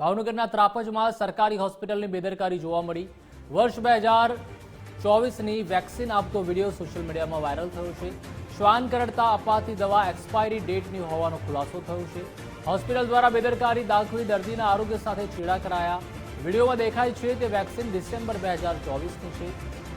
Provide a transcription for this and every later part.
ભાવનગરના ત્રાપજમાં સરકારી હોસ્પિટલની બેદરકારી જોવા મળી. વર્ષ બે હજાર ચોવીસની વેક્સિન આપતો વીડિયો સોશિયલ મીડિયામાં વાયરલ થયો છે. શ્વાન કરડતા અપાતી દવા એક્સપાયરી ડેટની હોવાનો ખુલાસો થયો છે. હોસ્પિટલ દ્વારા બેદરકારી દાખવી દર્દીના આરોગ્ય સાથે ચીડા કરાયા. વિડીયોમાં દેખાય છે તે વેક્સિન ડિસેમ્બર બે હજાર ચોવીસની છે.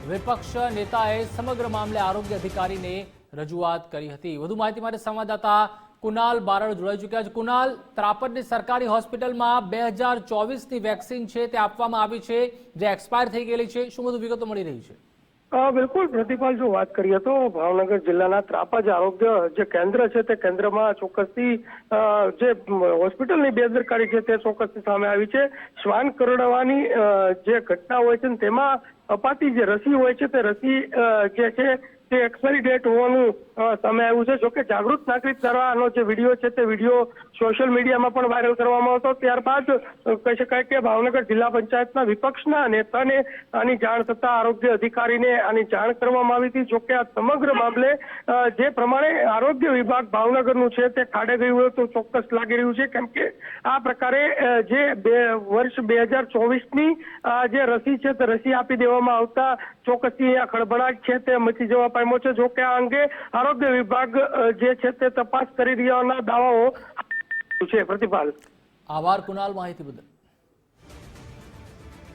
વિપક્ષ નેતાએ સમગ્ર મામલે આરોગ્ય અધિકારીને રજૂઆત કરી હતી. વધુ માહિતી માટે સંવાદદાતા કુનાલ બારડ જોડાઈ ચૂક્યા છે. કુનાલ ત્રાપડની સરકારી હોસ્પિટલમાં બે હજાર ચોવીસની વેક્સિન છે તે આપવામાં આવી છે, જે એક્સપાયર થઈ ગયેલી છે. શું બધું વિગતો મળી રહી છે? બિલકુલ. પ્રતિપાલ, જો વાત કરીએ તો ભાવનગર જિલ્લાના ત્રાપજ આરોગ્ય જે કેન્દ્ર છે તે કેન્દ્રમાં ચોક્કસથી જે હોસ્પિટલની બેદરકારી છે તે ચોક્કસથી સામે આવી છે. શ્વાન કરડવાની જે ઘટના હોય છે તેમાં અપાતી જે રસી હોય છે તે રસી જે છે તે એક્સપાયરી ડેટ હોવાનું સામે આવ્યું છે. જોકે જાગૃત નાગરિક કરવાનો જે વીડિયો છે તે વીડિયો સોશિયલ મીડિયામાં પણ વાયરલ કરવામાં હતો ત્યારબાદ કહી શકાય કે ભાવનગર જિલ્લા પંચાયતના વિપક્ષના નેતાને આની જાણ થતા આરોગ્ય અધિકારીને આની જાણ કરવામાં આવી હતી. જોકે આ સમગ્ર મામલે જે પ્રમાણે આરોગ્ય વિભાગ ભાવનગરનું છે તે ખાડે ગયું હોય તો ચોક્કસ લાગી રહ્યું છે. કેમ કે આ પ્રકારે જે બે, વર્ષ બે હજાર ચોવીસની જે રસી છે તે રસી આપી દેવામાં આવતા ચોક્કસથી આ ખળભળાટ છે તે મચી જવા પામ્યો છે. જોકે આ અંગે આરોગ્ય વિભાગ જે છે તે તપાસ કરી રહ્યાના દાવાઓ છે. પ્રતિપાલ. આભાર કુનાલ માહિતી બદલ.